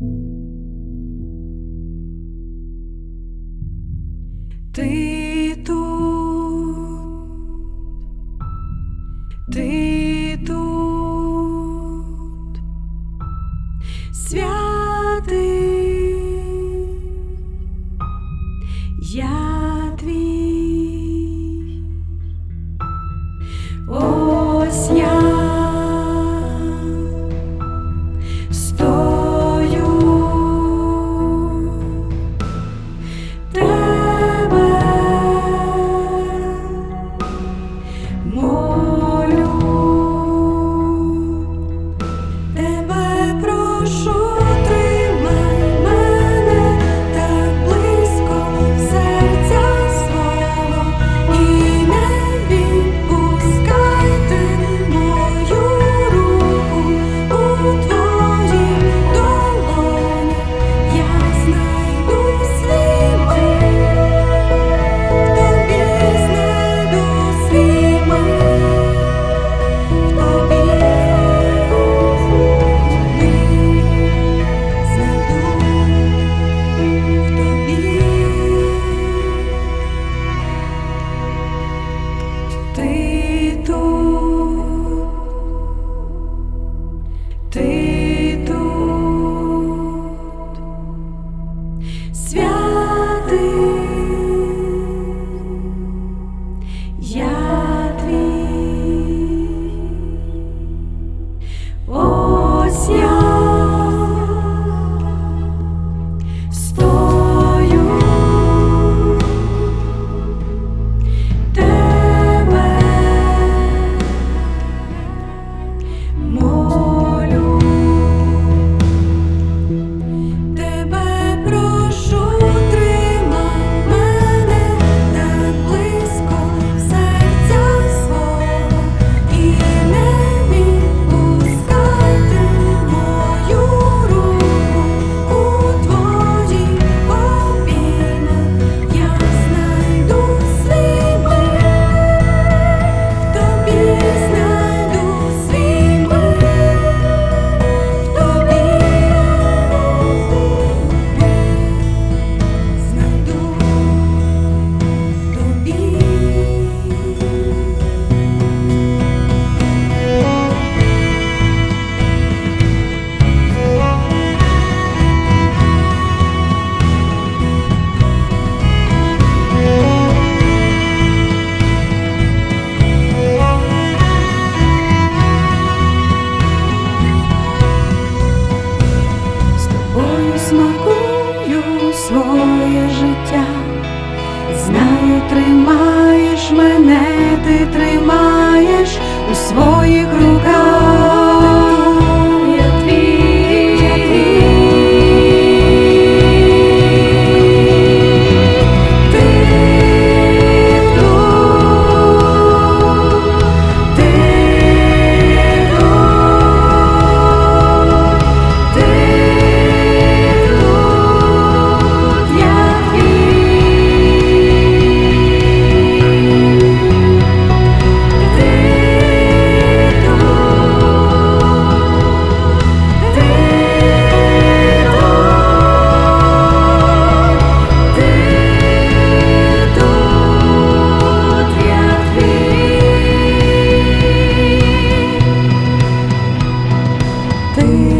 Ти тут, ти тут, свят. ти тут. життя, знаю, тримаєш мене, ти тримаєш у своїх руках. be